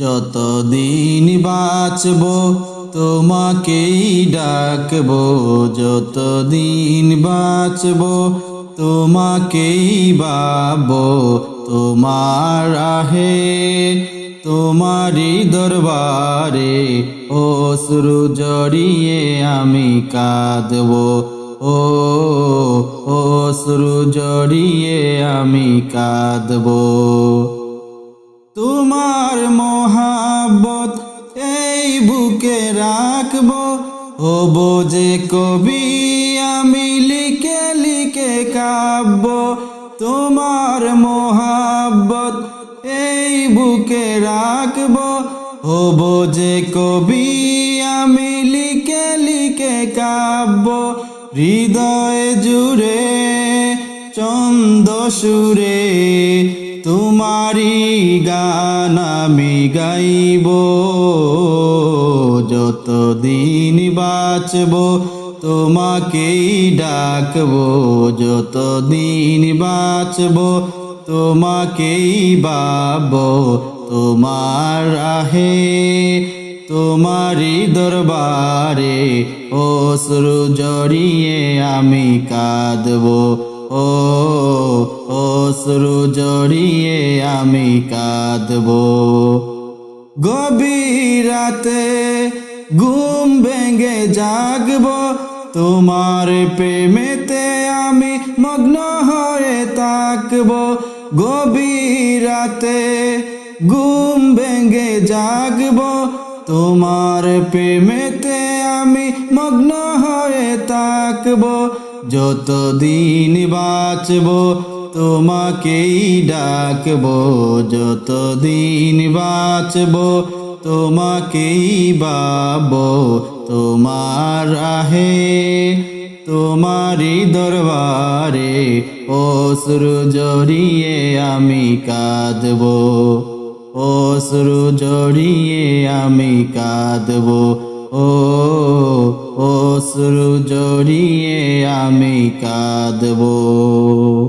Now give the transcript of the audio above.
যতদিন বাঁচব, তোমাকেই ডাকব। যতদিন বাঁচব, তোমাকেই বাব। তোমার আহে তোমারই দরবারে অশ্রু জড়িয়ে আমি কাঁদব। ও, অশ্রু জড়িয়ে আমি কাঁদব। তোমার বুকে রাখব। হব যে কবি, আমি লিখে লিখে কাব্য। তোমার মহাব্বত এই বুকে রাখব। হব যে কবি, আমি লিখে লিখে কাব্য। হৃদয় জুড়ে, চন্দ সুরে তোমারি গান আমি গাইব। যতদিন বাঁচব, তোমাকেই ডাকব। যতদিন বাঁচব, তোমাকেই বাব তোমার আহে তোমারি দরবারে অশ্রু জড়িয়ে আমি কাঁদব। ও, অশ্রু জড়িয়ে আমি কাঁদব। গভীর রাতে ঘুম ভেঙে জাগব। তোমার প্রেমেতে আমি মগ্ন হয়ে থাকব। গভীর রাতে ঘুম ভেঙে জাগব। তোমার প্রেমেতে আমি মগ্ন হয়ে থাকব। যতদিন বাঁচব, তোমাকেই ডাকব। যতদিন বাঁচব তোমাকেই বাব তোমার আহে তোমারি দরবারে অশ্রু জড়িয়ে আমি কাঁদব অশ্রু জড়িয়ে আমি কাঁদব, ও অশ্রু জড়িয়ে আমি কাঁদব।